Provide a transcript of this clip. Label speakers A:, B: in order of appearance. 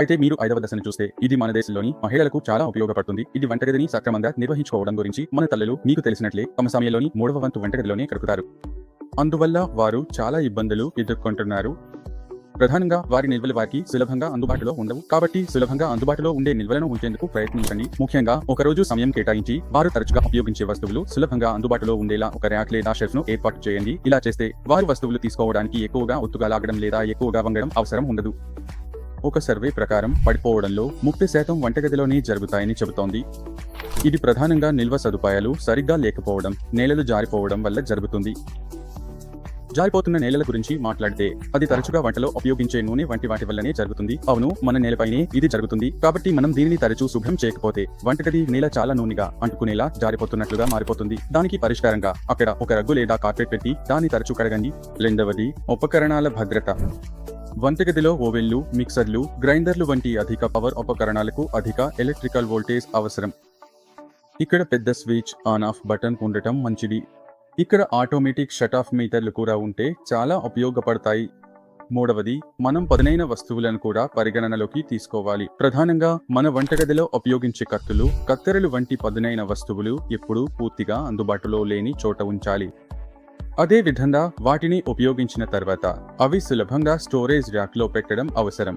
A: అయితే మీరు ఐదవ దశను చూస్తే ఇది మన దేశంలోని మహిళలకు చాలా ఉపయోగపడుతుంది. ఇది వంటగదిని సక్రమంగా నిర్వహించుకోవడం గురించి మన తల్లులు మీకు తెలిసినట్లే తమ సమయంలోని మూడవ వంతు వంటగదిలోనే గడుపుతారు అందువల్ల వారు చాలా ఇబ్బందులు ఎదుర్కొంటున్నారు. ప్రధానంగా వారి నిల్వలు వారికి సులభంగా అందుబాటులో ఉండవు. కాబట్టి సులభంగా అందుబాటులో ఉండే నిల్వలను ఉంచేందుకు ప్రయత్నించండి. ముఖ్యంగా ఒక రోజు సమయం కేటాయించి వారు తరచుగా ఉపయోగించే వస్తువులు సులభంగా అందుబాటులో ఉండేలా ఒక ర్యాక్ లేదా షెల్ఫ్ను ఏర్పాటు చేయండి. ఇలా చేస్తే వారు వస్తువులు తీసుకోవడానికి ఎక్కువగా ఒత్తుగా లాగడం లేదా ఎక్కువగా వంగడం అవసరం ఉండదు. ఒక సర్వే ప్రకారం పడిపోవడంలో ముప్పై శాతం వంటగదిలోనే జరుగుతాయని చెబుతోంది. ఇది ప్రధానంగా నిల్వ సదుపాయాలు సరిగ్గా లేకపోవడం నేలలు జారిపోవడం వల్ల జరుగుతుంది. జారిపోతున్న నేలల గురించి మాట్లాడితే అది తరచుగా వంటలో ఉపయోగించే నూనె వంటి వాటి వల్లనే జరుగుతుంది. అవును మన నేలపైనే ఇది జరుగుతుంది. కాబట్టి మనం దీనిని తరచూ శుభ్రం చేయకపోతే వంటగది నేల చాలా నూనెగా అంటుకునేలా జారిపోతున్నట్లుగా మారిపోతుంది. దానికి పరిష్కారంగా అక్కడ ఒక రగ్గు లేదా కార్పెట్ పెట్టి దాన్ని తరచూ కడగండి. రెండవది ఉపకరణాల భద్రత. వంటగదిలో ఓవెన్లు మిక్సర్లు గ్రైండర్లు వంటి అధిక పవర్ ఉపకరణాలకు అధిక ఎలక్ట్రికల్ వోల్టేజ్ అవసరం. ఇక్కడ పెద్ద స్విచ్ ఆన్ ఆఫ్ బటన్ ఉండటం మంచిది. ఇక్కడ ఆటోమేటిక్ షట్ ఆఫ్ మీటర్లు కూడా ఉంటే చాలా ఉపయోగపడతాయి. మూడవది మనం పదునైన వస్తువులను కూడా పరిగణనలోకి తీసుకోవాలి. ప్రధానంగా మన వంటగదిలో ఉపయోగించే కత్తులు కత్తెరలు వంటి పదునైన వస్తువులు ఎప్పుడూ పూర్తిగా అందుబాటులో లేని చోట ఉంచాలి. అదే విధంగా వాటిని ఉపయోగించిన తర్వాత అవి సులభంగా స్టోరేజ్ ర్యాక్లో పెట్టడం అవసరం.